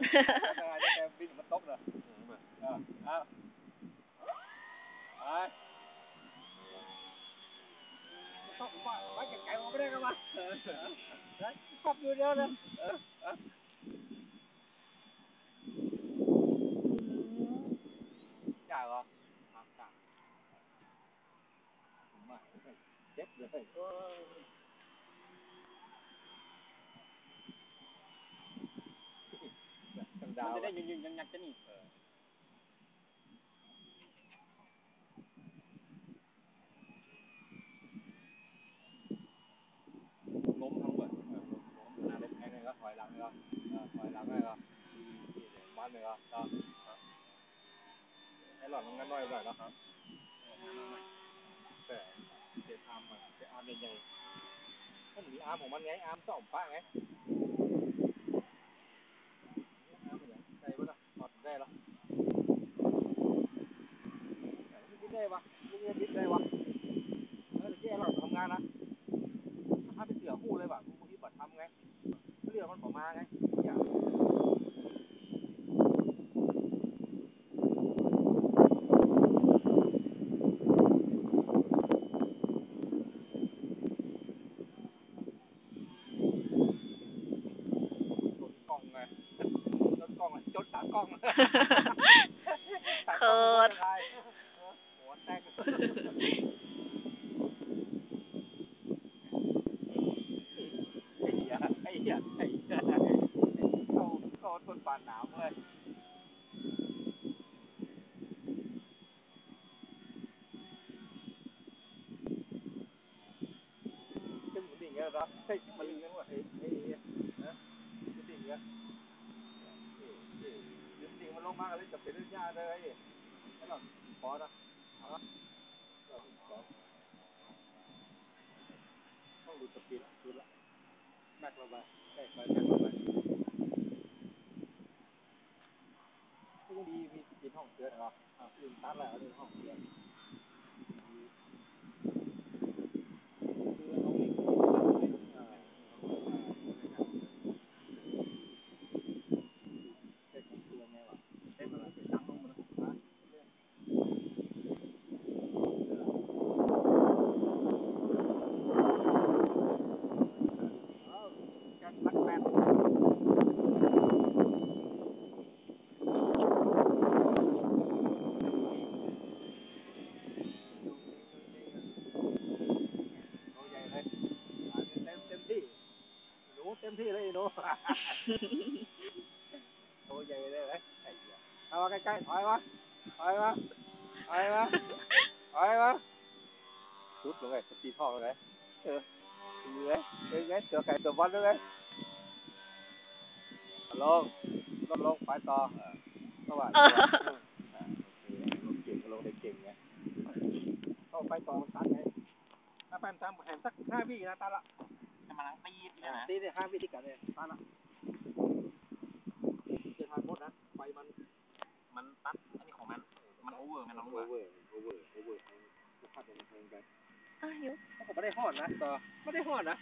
แต่แต่บินมันตกเลยเออเอาไปตกว่าไว้ไกลๆมันไม่ได้กันมาเออเออขอบอยู่เดียวนะเออเออ จ่ายเหรอครับจ่ายไม่เจ็บเยมันจะได้ยืนยืนยังยักจะนี่ล้มทั้งหมดล้มนาเล็กแค่ไหนก็ถอยหลังเลยก็ถอยหลังเลยก็บ้านเลยก็ไอ้หลอดมันก็น้อยหน่อยแล้วครับแต่เจ็บอาร์มมันเจ็บอาร์มใหญ่ๆมันมีอาร์มของมันไงอาร์มสองป้าไงอาร์มอย่างได้ปะล่ะถอดได้หรอ บินได้ปะมึงจะบินได้ปะเออแย่เราทำงานนะถ้าไปเสือคู่เลยปะมึงที่บัดทำไงเรื่องมันออกมาไงอย่าจดกล้องไงจดกล้องจด ตากล้องเขินหัวแตกไอ้เหี้ยไอ้เหี้ยไอ้เหี้ยเขาเขาทนปานหนาวเลยขึ้นมันดิ่งเงี้ยเหรอเฮ้ยมันดิ่งเงี้ยว่ะเฮ้ยเฮ้ยนะมันดิ่งเงี้ยเฮ้ยเฮ้ย องมากเลยจะเป็นเรื่องยากเลยไม่หรอกพอนะเอาละต้องดูสปีดดูละแม็กระบายแม็กระบายแม็กระบาไปที่ดีมีกินห้องเสือเหรออ่าลืมตัดแล้วลืมห้องเสือคือเอาอีกอ่าเด็กของเสือไงวะเด็กมันเป็นตังค์ลงมาฮะ เอาแกงพัดแปดเอาใหญ่เลยอ่าเต็มเต็มที่หนูเต็ มที่เลยหนูโอ้ใหญ่เลยไหมไอ้เหี้ยเอามาใกล้ๆถอยมาถอยมาถอยมาถอยมาสุดลงไงสปีดพ่อลงไงเออ như đấy như đấy được cái tờ văn đó đấy lông lông lông phải to các bạn เออ lông chỉnh lông để chỉnh nhé không phải to sát đấy ถ้าแฟนทำแหมสักห้าวินะตาละ จะมาล้างตีดนะนะตีเนี่ยห้าวิที่กันเนี่ยตาละจะทานหมดนะไฟมัน มันตัดอันนี้ของมัน มันโอเวอร์มันลองโอดูเวอร์โอเวอร์โอเวอร์จะพัดมันแพงกันอะยุเขาไม่ได้หอดนะต่อไม่ได้หอดนะ